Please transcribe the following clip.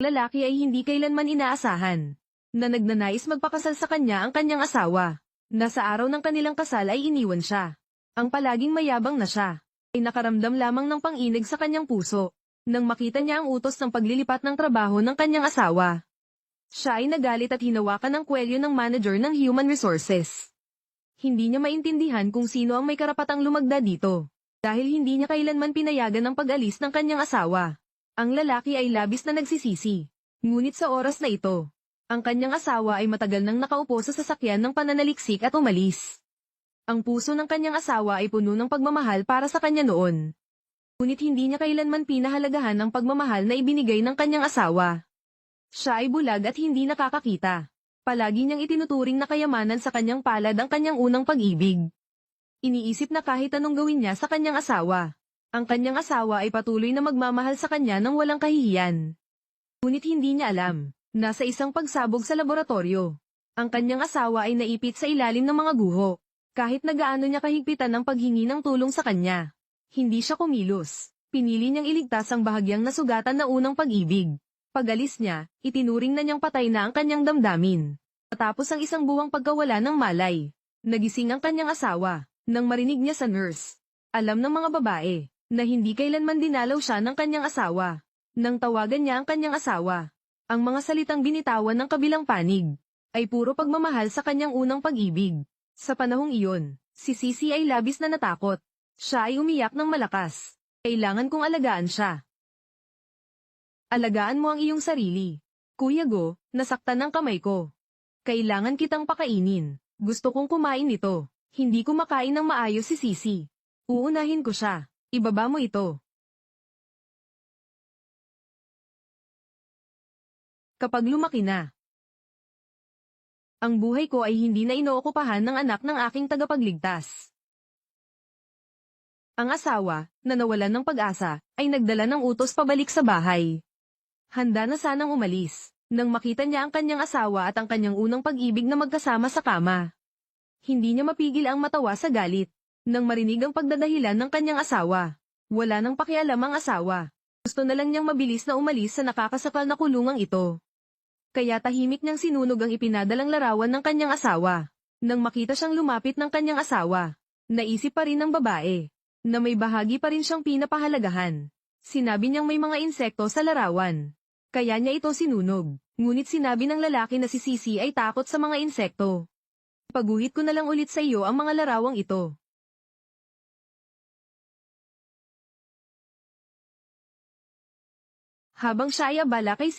Lalaki ay hindi kailanman inaasahan na nagnanais magpakasal sa kanya ang kanyang asawa. Na sa araw ng kanilang kasal ay iniwan siya. Ang palaging mayabang na siya ay nakaramdam lamang ng panginig sa kanyang puso nang makita niya ang utos ng paglilipat ng trabaho ng kanyang asawa. Siya ay nagalit at hinawakan ng kwelyo ng manager ng Human Resources. Hindi niya maintindihan kung sino ang may karapatang lumagda dito. Dahil hindi niya kailanman pinayagan ang pag-alis ng kanyang asawa. Ang lalaki ay labis na nagsisisi. Ngunit sa oras na ito, ang kanyang asawa ay matagal nang nakaupo sa sasakyan ng pananaliksik at umalis. Ang puso ng kanyang asawa ay puno ng pagmamahal para sa kanya noon. Ngunit hindi niya kailanman pinahalagahan ang pagmamahal na ibinigay ng kanyang asawa. Siya ay bulag at hindi nakakakita. Palagi niyang itinuturing na kayamanan sa kanyang palad ang kanyang unang pag-ibig. Iniisip na kahit anong gawin niya sa kanyang asawa. Ang kanyang asawa ay patuloy na magmamahal sa kanya ng walang kahihiyan. Ngunit hindi niya alam, nasa isang pagsabog sa laboratorio. Ang kanyang asawa ay naipit sa ilalim ng mga guho. Kahit na gaano niya kahigpitan ang paghingi ng tulong sa kanya. Hindi siya kumilos. Pinili niyang iligtas ang bahagyang nasugatan na unang pag-ibig. Pagalis niya, itinuring na niyang patay na ang kanyang damdamin. Matapos ang isang buwang pagkawala ng malay, nagising ang kanyang asawa, nang marinig niya sa nurse. Alam ng mga babae, na hindi kailanman dinalaw siya ng kanyang asawa. Nang tawagan niya ang kanyang asawa, ang mga salitang binitawan ng kabilang panig, ay puro pagmamahal sa kanyang unang pag-ibig. Sa panahong iyon, si Sisi ay labis na natakot. Siya ay umiyak ng malakas. Kailangan kong alagaan siya. Alagaan mo ang iyong sarili. Kuya Go, nasaktan ng kamay ko. Kailangan kitang pakainin. Gusto kong kumain nito. Hindi ko makain ng maayos si Sisi. Uunahin ko siya. Ibaba mo ito. Kapag lumaki na. Ang buhay ko ay hindi na inookupahan ng anak ng aking tagapagligtas. Ang asawa, na nawalan ng pag-asa, ay nagdala ng utos pabalik sa bahay. Handa na sanang umalis, nang makita niya ang kanyang asawa at ang kanyang unang pag-ibig na magkasama sa kama. Hindi niya mapigil ang matawa sa galit, nang marinig ang pagdadahilan ng kanyang asawa. Wala nang pakialam ang asawa. Gusto na lang niyang mabilis na umalis sa nakakasakal na kulungang ito. Kaya tahimik niyang sinunog ang ipinadalang larawan ng kanyang asawa. Nang makita siyang lumapit ng kanyang asawa, naisip pa rin ng babae, na may bahagi pa rin siyang pinapahalagahan. Sinabi niyang may mga insekto sa larawan. Kaya niya ito sinunog. Ngunit sinabi ng lalaki na si Sisi ay takot sa mga insekto. Paguhit ko na lang ulit sa iyo ang mga larawang ito. Habang siya ay abala kay